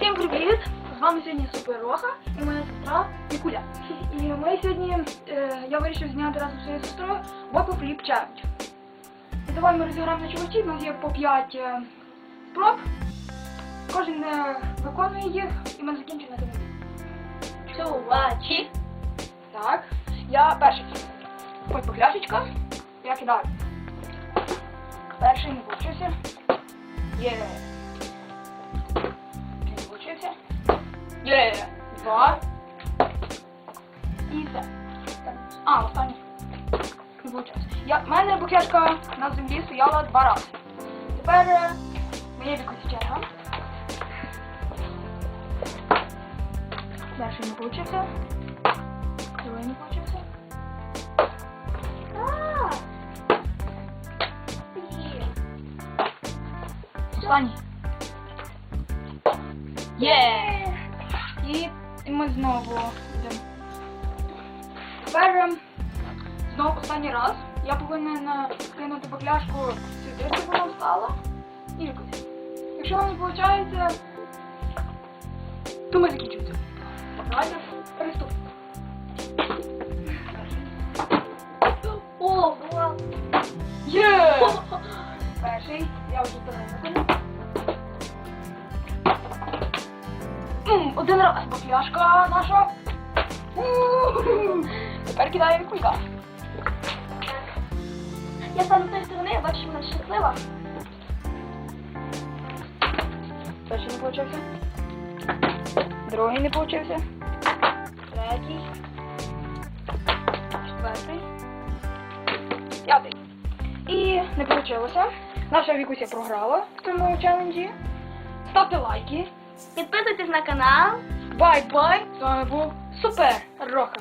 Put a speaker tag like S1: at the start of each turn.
S1: Всім привіт! З вами сьогодні Супер Роха і моя сестра Вікуля. І ми сьогодні, е, я вирішив зняти разом зі своєю сестрою Бопу Фліп Челендж. Давай ми розіграємо на чувачі, у нас є по 5 е, спроб. Кожен е, виконує їх і ми закінчимо на.
S2: Чувачі.
S1: Так, я перший. Ой, похляшечка. Я кидаю. Перший не получився. Є. Є. Два. І все. А, останній. Не получився. Я, в мене букляшка на землі стояла два рази. Тепер е, моя якась черга. Перший не получився. Другий не получився.
S2: А. Блін.
S1: Останній. Є! І, ми знову йдемо. Тепер ем, знову останній раз. Я повинен е, кинути бакляшку сюди, щоб вона встала. І якось. Якщо вам не виходить, то ми закінчимо це. Давайте приступимо.
S2: О, була.
S1: Є! Перший, я вже перенесу. Один раз бакляшка наша. Тепер кидає кулька.
S2: Я стану з тої сторони, я бачу, що вона щаслива.
S1: Перший не получився. Другий не получився. Третій. Четвертий. П'ятий. І не вийшло. Наша Вікуся програла в цьому челенджі. Ставте лайки.
S2: Підписуйтесь на канал.
S1: Бай-бай! З вами був Супер Роха.